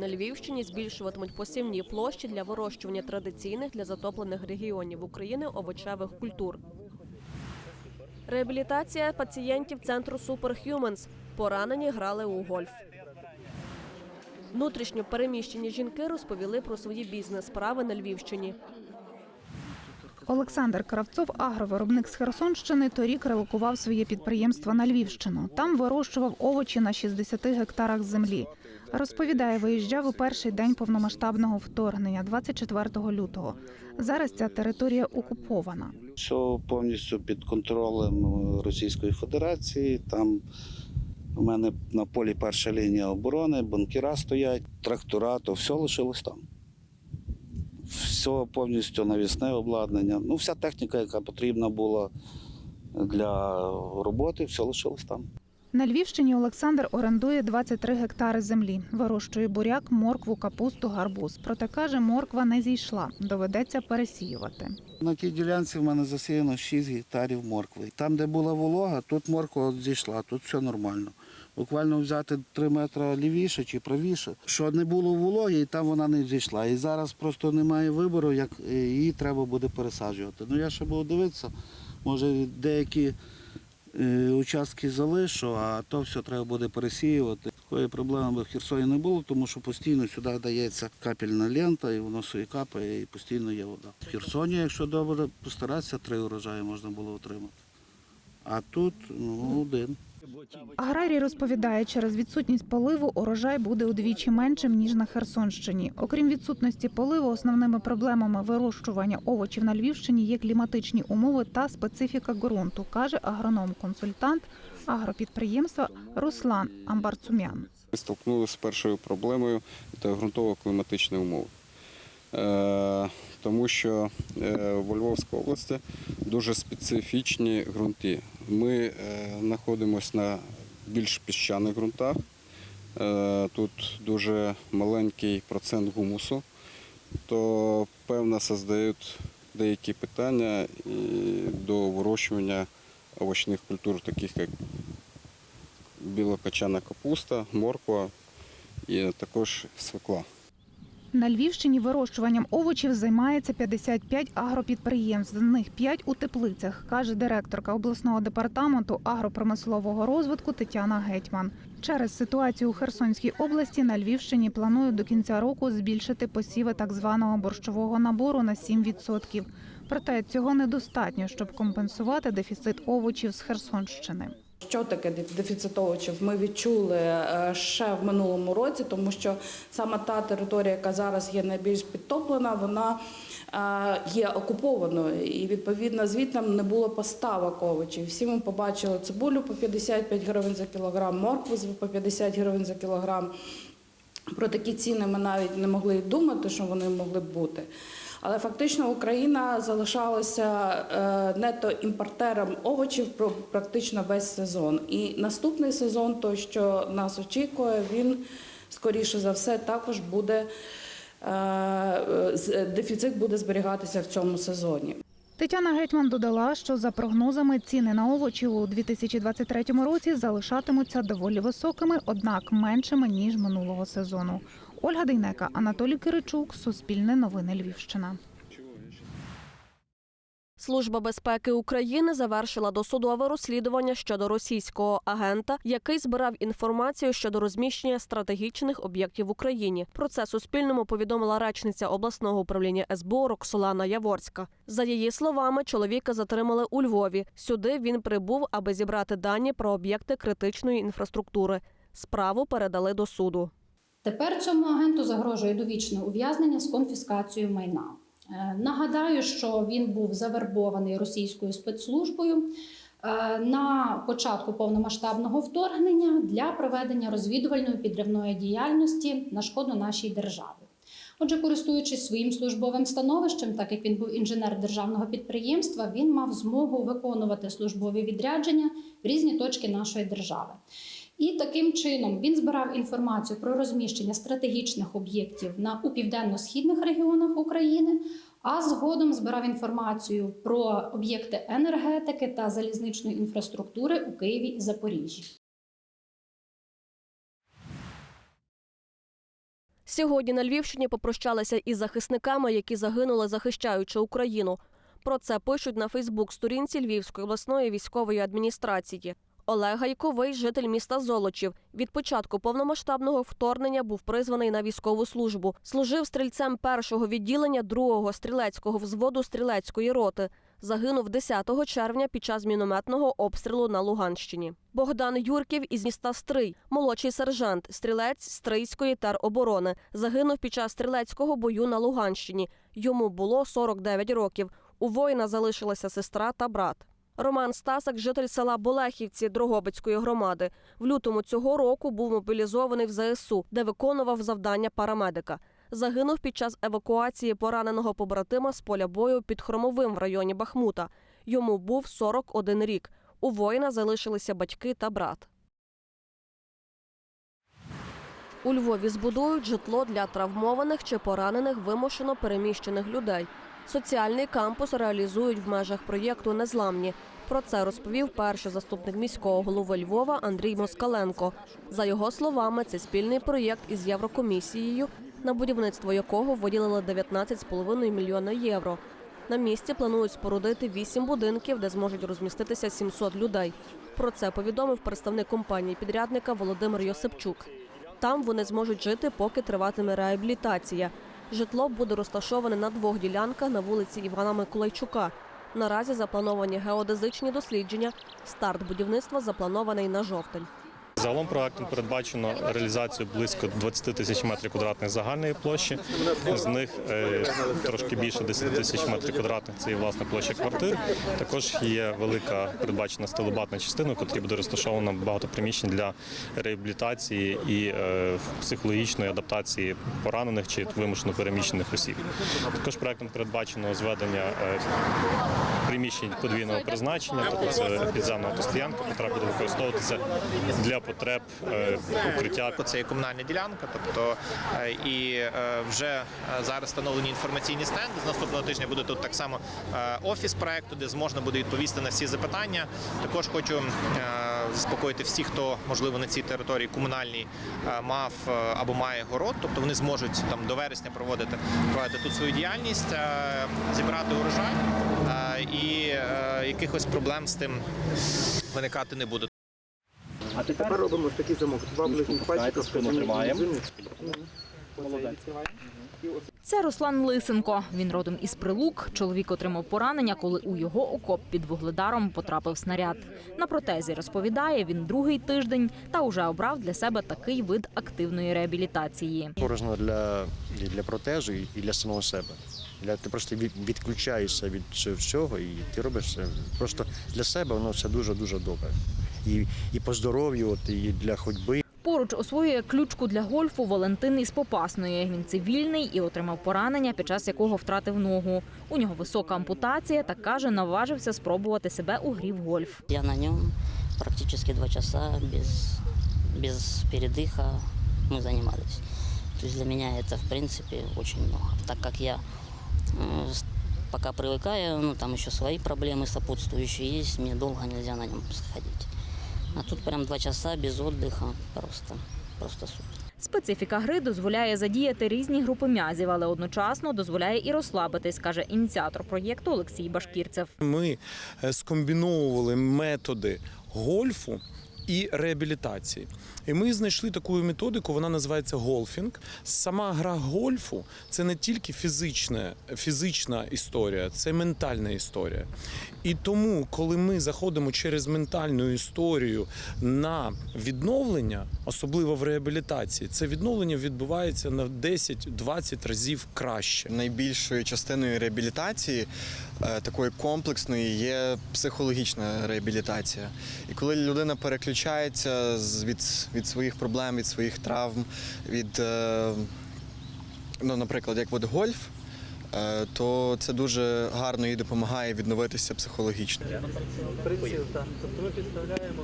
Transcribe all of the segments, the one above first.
на Львівщині збільшуватимуть посівні площі для вирощування традиційних для затоплених регіонів України овочевих культур. Реабілітація пацієнтів центру Superhumans. Поранені грали у гольф. Внутрішньо переміщені жінки розповіли про свої бізнес-справи на Львівщині. Олександр Кравцов, агровиробник з Херсонщини, торік релокував своє підприємство на Львівщину. Там вирощував овочі на 60 гектарах землі. Розповідає, виїжджав у перший день повномасштабного вторгнення, 24 лютого. Зараз ця територія окупована. Все повністю під контролем е, Російської Федерації. Там у мене на полі перша лінія оборони, банкіра стоять, трактора, то все лишилось там. Все повністю навісне обладнання. Ну, вся техніка, яка потрібна була для роботи, все лишилось там. На Львівщині Олександр орендує 23 гектари землі. Вирощує буряк, моркву, капусту, гарбуз. Проте каже, морква не зійшла. Доведеться пересіювати. На тій ділянці в мене засіяно 6 гектарів моркви. Там, де була волога, тут морква зійшла, тут все нормально. Буквально взяти 3 метри лівіше чи правіше, що не було вологи, і там вона не зійшла. І зараз просто немає вибору, як її треба буде пересаджувати. Ну я ще буду дивитися, може деякі е, участки залишу, а то все треба буде пересіювати. Такої проблеми в Херсоні не було, тому що постійно сюди дається капельна лента, і воно собі капає, і постійно є вода. В Херсоні, якщо добре постаратися, три урожаї можна було отримати. А тут ну, один. Аграрій розповідає, через відсутність поливу урожай буде удвічі меншим ніж на Херсонщині. Окрім відсутності поливу, основними проблемами вирощування овочів на Львівщині є кліматичні умови та специфіка ґрунту, каже агроном-консультант агропідприємства Руслан Амбарцумян. Ми столкнулися з першою проблемою це ґрунтово-кліматичні умови. Е, Тому що е, в Львовській області дуже специфічні ґрунти. Ми е, знаходимося на більш піщаних ґрунтах. Е, Тут дуже маленький процент гумусу, то певно создають деякі питання до вирощування овочних культур, таких як білокачана капуста, морква і також свекла. На Львівщині вирощуванням овочів займається 55 агропідприємств. З них 5 у теплицях, каже директорка обласного департаменту агропромислового розвитку Тетяна Гетьман. Через ситуацію у Херсонській області на Львівщині планують до кінця року збільшити посіви так званого борщового набору на 7%. Проте цього недостатньо, щоб компенсувати дефіцит овочів з Херсонщини. Що таке деф- дефіцит овочів? Ми відчули е, ще в минулому році, тому що саме та територія, яка зараз є найбільш підтоплена, вона е, є окупованою. І відповідно звідти не було поставок овочів. Всі ми побачили цибулю по 55 гривень за кілограм, моркву по 50 гривень за кілограм. Про такі ціни ми навіть не могли думати, що вони могли б бути. Але фактично Україна залишалася е, нето імпортером овочів практично весь сезон. І наступний сезон, той, що нас очікує, він скоріше за все також буде е, дефіцит буде зберігатися в цьому сезоні. Тетяна Гетьман додала, що за прогнозами ціни на овочі у 2023 році залишатимуться доволі високими, однак меншими ніж минулого сезону. Ольга Дейнека, Анатолій Киричук, Суспільне новини Львівщина. Служба безпеки України завершила досудове розслідування щодо російського агента, який збирав інформацію щодо розміщення стратегічних об'єктів в Україні. Про це Суспільному повідомила речниця обласного управління СБУ Роксолана Яворська. За її словами, чоловіка затримали у Львові. Сюди він прибув, аби зібрати дані про об'єкти критичної інфраструктури. Справу передали до суду. Тепер цьому агенту загрожує довічне ув'язнення з конфіскацією майна. Е, Нагадаю, що він був завербований російською спецслужбою е, на початку повномасштабного вторгнення для проведення розвідувальної підривної діяльності на шкоду нашій державі. Отже, користуючись своїм службовим становищем, так як він був інженер державного підприємства, він мав змогу виконувати службові відрядження в різні точки нашої держави. І таким чином він збирав інформацію про розміщення стратегічних об'єктів на у південно-східних регіонах України, а згодом збирав інформацію про об'єкти енергетики та залізничної інфраструктури у Києві і Запоріжжі. Сьогодні на Львівщині попрощалися із захисниками, які загинули, захищаючи Україну. Про це пишуть на Фейсбук-сторінці Львівської обласної військової адміністрації. Олег Гайковий, житель міста Золочів. Від початку повномасштабного вторгнення був призваний на військову службу. Служив стрільцем першого відділення другого стрілецького взводу стрілецької роти. Загинув 10 червня під час мінометного обстрілу на Луганщині. Богдан Юрків із міста Стрий, молодший сержант, стрілець Стрийської тероборони, загинув під час стрілецького бою на Луганщині. Йому було 49 років. У воїна залишилася сестра та брат. Роман Стасак, житель села Болехівці Дрогобицької громади, в лютому цього року був мобілізований в ЗСУ, де виконував завдання парамедика. Загинув під час евакуації пораненого побратима з поля бою під Хромовим в районі Бахмута. Йому був 41 рік. У воїна залишилися батьки та брат. У Львові збудують житло для травмованих чи поранених вимушено переміщених людей. Соціальний кампус реалізують в межах проєкту Незламні. Про це розповів перший заступник міського голови Львова Андрій Москаленко. За його словами, це спільний проєкт із Єврокомісією, на будівництво якого виділили 19,5 мільйона євро. На місці планують спорудити вісім будинків, де зможуть розміститися 700 людей. Про це повідомив представник компанії підрядника Володимир Йосипчук. Там вони зможуть жити, поки триватиме реабілітація. Житло буде розташоване на двох ділянках на вулиці Івана Миколайчука. Наразі заплановані геодезичні дослідження. Старт будівництва запланований на жовтень. Загалом проектом передбачено реалізацію близько 20 тисяч метрів квадратних загальної площі. З них е, трошки більше 10 тисяч метрів квадратних це є власне площа квартир. Також є велика передбачена стелебатна частина, в котрій буде розташовано багато приміщень для реабілітації і е, психологічної адаптації поранених чи вимушено переміщених осіб. Також проектом передбачено зведення е, приміщень подвійного призначення, тобто це підземна автостоянка, яка буде використовуватися для потреб е, укриття Це є комунальна ділянка, тобто е, і е, вже е, зараз встановлені інформаційні стенди. З наступного тижня буде тут так само е, офіс проекту, де зможна буде відповісти на всі запитання. Також хочу е, заспокоїти всіх, хто можливо на цій території комунальній е, мав е, або має город, тобто вони зможуть там до вересня проводити проводити тут свою діяльність, е, зібрати урожай е, і е, якихось проблем з тим виникати не буде. Тепер робимо ось такий замок. Два ближніх пальчика тримаємо. Це Руслан Лисенко. Він родом із Прилук. Чоловік отримав поранення, коли у його окоп під вугледаром потрапив снаряд. На протезі розповідає, він другий тиждень та вже обрав для себе такий вид активної реабілітації. Корисно для, і для протезу і для самого себе. Для, ти просто відключаєшся від всього і ти робиш це просто для себе воно все дуже-дуже добре І, і по здоров'ю, от, і для ходьби. Поруч освоює ключку для гольфу Валентин із Попасної. Він цивільний і отримав поранення, під час якого втратив ногу. У нього висока ампутація та каже, наважився спробувати себе у грі в гольф. Я на нем практически два часа без, без передыха мы занимались. То есть для меня это, в принципе, очень много. Так как я э, с- пока привыкаю, ну там еще свои проблемы сопутствующие есть, мне долго нельзя на нем сходить. А тут прям два часа без отдыха, просто, просто супер. Специфіка гри дозволяє задіяти різні групи м'язів, але одночасно дозволяє і розслабитись, каже ініціатор проєкту Олексій Башкірцев. Ми е, скомбіновували методи гольфу і реабілітації. І ми знайшли таку методику, вона називається гольфінг. Сама гра гольфу це не тільки фізична, фізична історія, це ментальна історія. І тому, коли ми заходимо через ментальну історію на відновлення, особливо в реабілітації, це відновлення відбувається на 10-20 разів краще. Найбільшою частиною реабілітації е, такої комплексної є психологічна реабілітація. І коли людина переключається від, від своїх проблем, від своїх травм, від, е, ну, наприклад, як от гольф, е, то це дуже гарно їй допомагає відновитися психологічно. Тобто ми підставляємо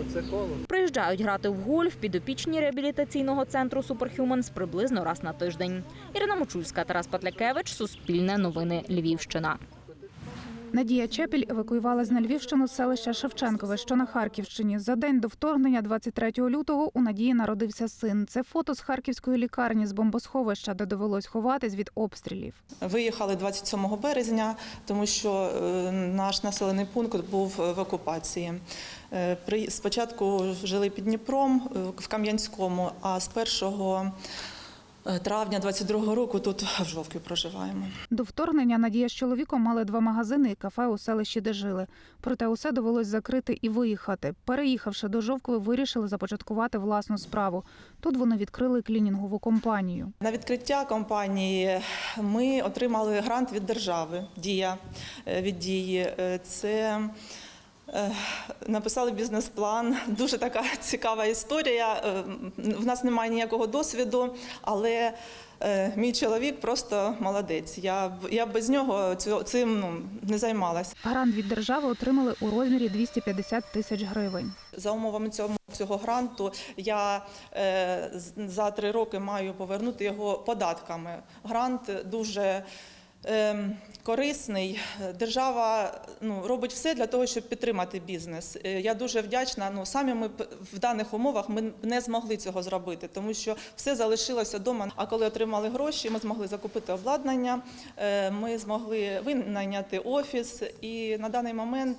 оце коло. Приїжджають грати в гольф підопічні реабілітаційного центру Суперхюманс приблизно раз на тиждень. Ірина Мочульська, Тарас Патлякевич, Суспільне новини Львівщина. Надія Чепіль евакуювалась на Львівщину з селища Шевченкове, що на Харківщині. За день до вторгнення, 23 лютого, у Надії народився син. Це фото з харківської лікарні з бомбосховища, де довелось ховатись від обстрілів. Виїхали 27 березня, тому що е, наш населений пункт був в окупації. Е, Спочатку жили під Дніпром е, в Кам'янському, а з 1 травня 22 року тут в Жовкві проживаємо. До вторгнення Надія з чоловіком мали два магазини і кафе у селищі, де жили. Проте усе довелось закрити і виїхати. Переїхавши до Жовкви, вирішили започаткувати власну справу. Тут вони відкрили клінінгову компанію. На відкриття компанії ми отримали грант від держави Дія е, від дії. Е, Це е, написали бізнес-план. Дуже така цікава історія. Е, В нас немає ніякого досвіду, але е, мій чоловік просто молодець. Я б я без нього цим ну, не займалась. Грант від держави отримали у розмірі 250 тисяч гривень. За умовами цього, цього гранту я е, за три роки маю повернути його податками. Грант дуже е, корисний. Держава ну, робить все для того, щоб підтримати бізнес. Е, Я дуже вдячна. Ну самі ми в даних умовах ми не змогли цього зробити, тому що все залишилося вдома. А коли отримали гроші, ми змогли закупити обладнання, е, ми змогли винайняти офіс, і на даний момент.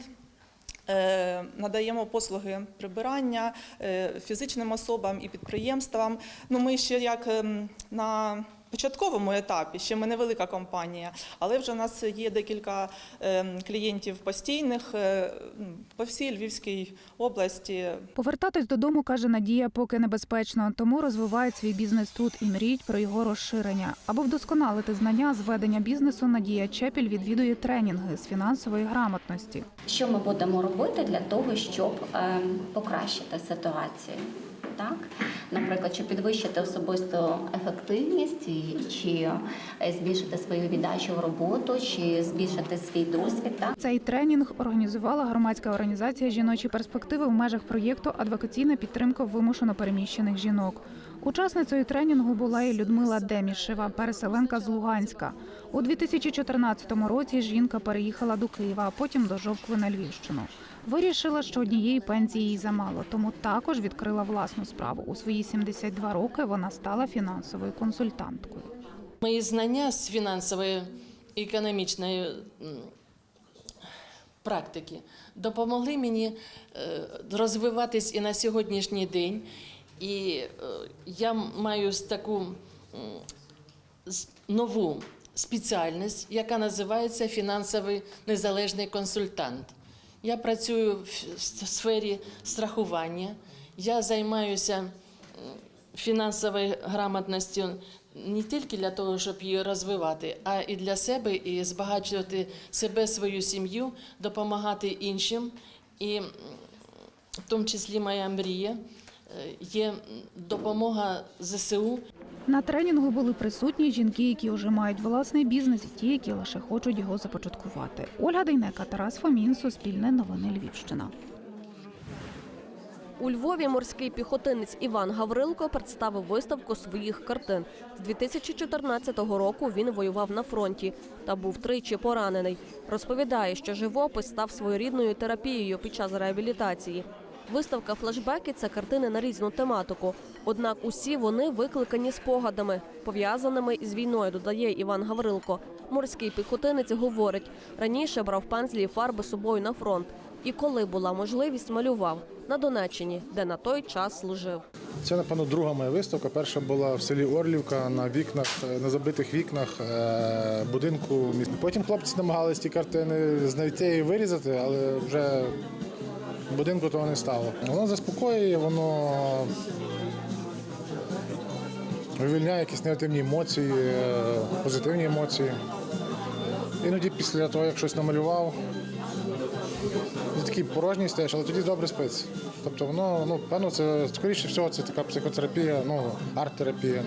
Е, Надаємо послуги прибирання фізичним особам і підприємствам. Ну, ми ще як ем, на початковому етапі, ще ми невелика компанія, але вже у нас є декілька ем, клієнтів постійних е, по всій Львівській області. Повертатись додому, каже Надія, поки небезпечно, тому розвивають свій бізнес тут і мріють про його розширення. Аби вдосконалити знання з ведення бізнесу, Надія Чепіль відвідує тренінги з фінансової грамотності. Що ми будемо робити для того, щоб е, покращити ситуацію? Так, наприклад, чи підвищити особисту ефективність, чи е, збільшити свою віддачу в роботу, чи збільшити свій досвід. Так? Цей тренінг організувала громадська організація Жіночі перспективи в межах проєкту Адвокаційна підтримка вимушено переміщених жінок. Учасницею тренінгу була і Людмила Демішева, переселенка з Луганська. У 2014 році жінка переїхала до Києва, а потім до Жовкви на Львівщину. Вирішила, що однієї пенсії їй замало, тому також відкрила власну справу. У свої 72 роки вона стала фінансовою консультанткою. Мої знання з фінансової і економічної практики допомогли мені е, розвиватись і на сьогоднішній день. І е, я маю таку нову спеціальність, яка називається фінансовий незалежний консультант. Я працюю в сфері страхування. Я займаюся фінансовою грамотністю не тільки для того, щоб її розвивати, а і для себе, і збагачувати себе, свою сім'ю, допомагати іншим. І в тому числі моя мрія є допомога ЗСУ На тренінгу були присутні жінки, які вже мають власний бізнес, і ті, які лише хочуть його започаткувати. Ольга Дейнека, Тарас Фомін, Суспільне новини Львівщина. У Львові морський піхотинець Іван Гаврилко представив виставку своїх картин. З 2014 року він воював на фронті та був тричі поранений. Розповідає, що живопис став своєрідною терапією під час реабілітації. Виставка флешбеки це картини на різну тематику. Однак усі вони викликані спогадами, пов'язаними із війною, додає Іван Гаврилко. Морський піхотинець говорить, раніше брав пензлі і фарби собою на фронт. І коли була можливість, малював на Донеччині, де на той час служив. Це, напевно, друга моя виставка. Перша була в селі Орлівка на вікнах, е, на забитих вікнах е, будинку. Потім хлопці намагалися ті картини знайти і вирізати, але вже будинку того не стало. Воно заспокоює, воно вивільняє якісь негативні емоції, е, позитивні емоції. Іноді після того, як щось намалював, такий порожній стаєш, але тоді добре спиться. Тобто воно, ну, певно, це скоріше всього, це така психотерапія, ну, арт-терапія.